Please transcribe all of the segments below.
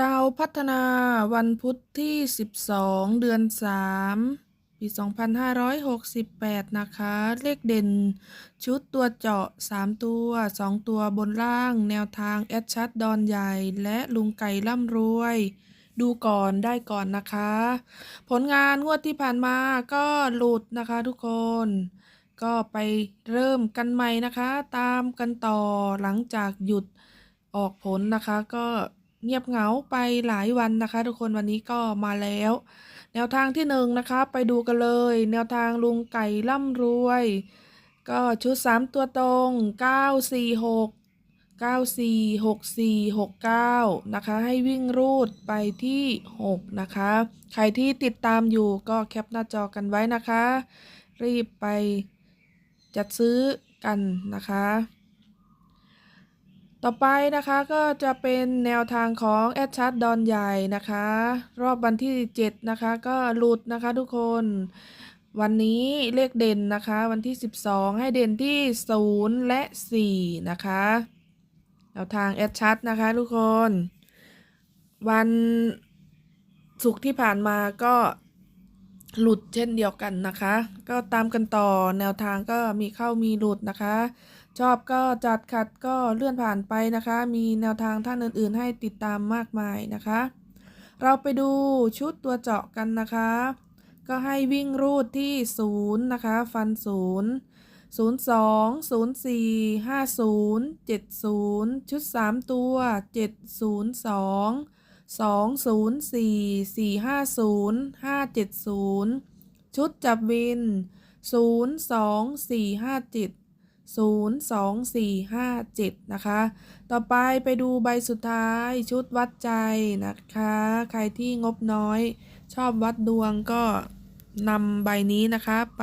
เราพัฒนาวันพุธที่ 12 เดือน 3 ปี 2568 นะคะ เลขเด่นชุดตัวเจาะ 3 ตัว 2 ตัวบนล่าง แนวทาง แอดชัดดอนใหญ่ และลุงไก่ร่ำรวย ดูก่อนได้ก่อนนะคะ ผลงานงวดที่ผ่านมาก็หลุดนะคะทุกคน ก็ไปเริ่มกันใหม่นะคะ ตามกันต่อหลังจากหยุดออกผลนะคะก็ เงียบเหงาไปหลายวันนะคะ ทุกคนวันนี้ก็มาแล้ว แนวทางที่หนึ่งนะคะ ไปดูกันเลย แนวทางลุงไก่ร่ำรวย ก็ชุด3ตัวตรง946 946469นะคะ ให้วิ่งรูดไปที่6นะคะ ใครที่ติดตามอยู่ก็แคปหน้าจอกันไว้นะคะ รีบไปจัดซื้อกันนะคะ ต่อไปนะคะก็จะเป็นแนวทางของแอดชัดดอนใหญ่นะคะ รอบวันที่7นะคะก็หลุดนะคะทุกคนวันนี้เลขเด่นนะคะ วันที่ 12 ให้เด่นที่ 0 และ 4 นะคะแนวทางแอดชัดนะคะทุกคน วันศุกร์ที่ผ่านมาก็ หลุดเช่นเดียวกันนะคะ ก็ตามกันต่อแนวทางก็มีเข้ามีหลุดนะคะ ชอบก็จัดขัดก็เลื่อนผ่านไปนะคะ มีแนวทางท่านอื่นๆ ให้ติดตามมากมายนะคะ เราไปดูชุดตัวเจาะกันนะคะ ก็ให้วิ่งรูดที่0นะคะฟัน 0 02 04 50 70 ชุด 3 ตัว 702 204 450 570ชุดจับวิน02457 02457นะคะ ต่อไปไปดูใบสุดท้ายชุดวัดใจนะคะ ใครที่งบน้อย ชอบวัดดวงก็นำใบนี้นะคะไป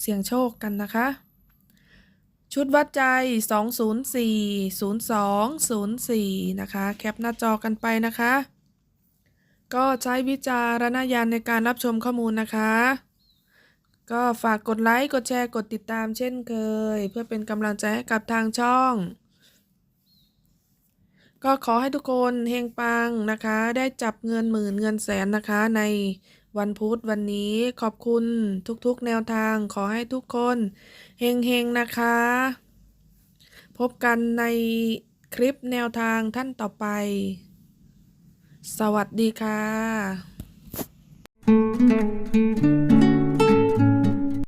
เสี่ยงโชคกันนะคะ ชุดวัดใจ 204 0204 นะคะ แคปหน้าจอกันไปนะคะ ก็ใช้วิจารณญาณในการรับชมข้อมูลนะคะ ก็ฝากกดไลค์ กดแชร์ กดติดตามเช่นเคย เพื่อเป็นกำลังใจให้กับทางช่อง ก็ขอให้ทุกคนเฮงปังนะคะ ได้จับเงินหมื่นเงินแสนนะคะใน วันพุธวันนี้ขอบคุณทุกๆแนวทางขอให้ทุกคนเฮงๆนะคะ พบกันในคลิปแนวทางท่านต่อไป สวัสดีค่ะ